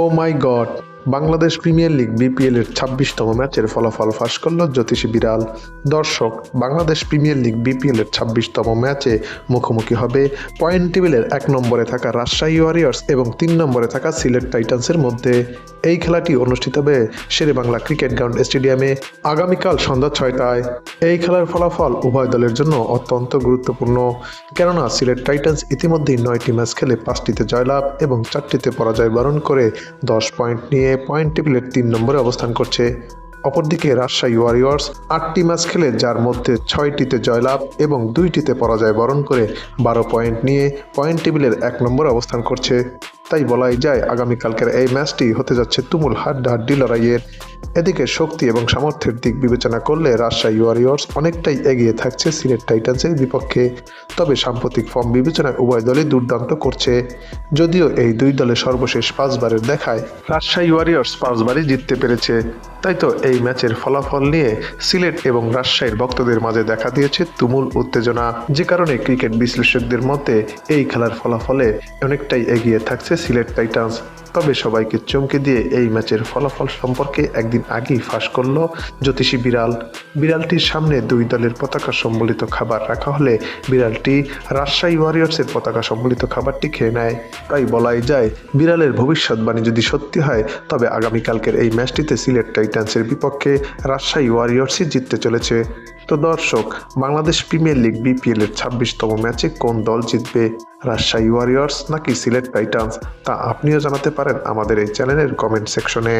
O my God Bangladesh premier league BPL এর ছাব্বিশতম ম্যাচের ফলাফল ফাঁস করল জ্যোতিষী বিড়াল। দর্শক, বাংলাদেশ প্রিমিয়ার লিগ বিপিএল এর ছাব্বিশতম ম্যাচে মুখোমুখি হবে। পয়েন্ট টেবিলের এক নম্বরে থাকা রাজশাহী ওয়ারিয়র্স এবং তিন নম্বরে থাকা সিলেট টাইটান্সের মধ্যে এই খেলাটি অনুষ্ঠিত হবে শেরে বাংলা ক্রিকেট গ্রাউন্ড স্টেডিয়ামে। আগামীকাল সন্ধ্যা ছয়টায়। এই খেলার ফলাফল উভয় দলের জন্য অত্যন্ত গুরুত্বপূর্ণ। কেননা সিলেট টাইটান্স ইতিমধ্যেই নয়টি ম্যাচ খেলে পাঁচটিতে জয়লাভ এবং চারটিতে পরাজয় বরণ করে দশ পয়েন্ট নিয়ে পয়েন্ট টেবিলের তিন নম্বরে অবস্থান করছে। অপরদিকে রাজশাহী ওয়ারিয়র্স আটটি ম্যাচ খেলে যার মধ্যে ছয়টিতে জয়লাভ এবং দুইটিতে পরাজয় বরণ করে বারো পয়েন্ট নিয়ে পয়েন্ট টেবিলের এক নম্বরে অবস্থান করছে। তাই বলাই যায়, আগামীকালকের এই ম্যাচটি হতে যাচ্ছে তুমুল হাড্ডাহাড্ডি লড়াইয়ের এদিকে শক্তি এবং সামর্থ্যের দিক বিবেচনা করলে রাজশাহী ওয়ারিয়র্স অনেকটাই এগিয়ে থাকছে সিলেট টাইটান্সের বিপক্ষে। তবে সাম্প্রতিক ফর্ম বিবেচনায় উভয় দলই দুর্দান্ত করছে, যদিও এই দুই দলের সর্বশেষ পাঁচবারের দেখায় রাজশাহী ওয়ারিয়র্স পাঁচবারই জিততে পেরেছে। তাই তো এই ম্যাচের ফলাফল নিয়ে সিলেট এবং রাজশাহীর ভক্তদের মাঝে দেখা দিয়েছে তুমুল উত্তেজনা। যে কারণে ক্রিকেট বিশ্লেষকদের মতে এই খেলার ফলাফলে অনেকটাই এগিয়ে থাকছে সিলেট টাইটান্স। তবে সবাইকে চমকে দিয়ে এই ম্যাচের ফলাফল সম্পর্কে একদিন আগেই ফাঁস করল জ্যোতিষী বিড়াল। বিড়ালটির সামনে দুই দলের পতাকা সম্বলিত খাবার রাখা হলে বিড়ালটি রাজশাহী ওয়ারিয়র্সের পতাকা সম্বলিত খাবারটি খেয়ে নেয়। তাই বলাই যায়, বিড়ালের ভবিষ্যৎবাণী যদি সত্যি হয়, তবে আগামীকালকের এই ম্যাচটিতে সিলেট টাইটান্সের বিপক্ষে রাজশাহী ওয়ারিয়র্সই জিততে চলেছে। তো দর্শক, বাংলাদেশ প্রিমিয়ার লিগ বিপিএল এর ছাব্বিশতম ম্যাচে কোন দল জিতবে? রাজশাহী ওয়ারিয়র্স নাকি সিলেট টাইটান্স? তা আপনিও জানাতে পারেন আমাদের এই চ্যানেলের কমেন্ট সেকশনে।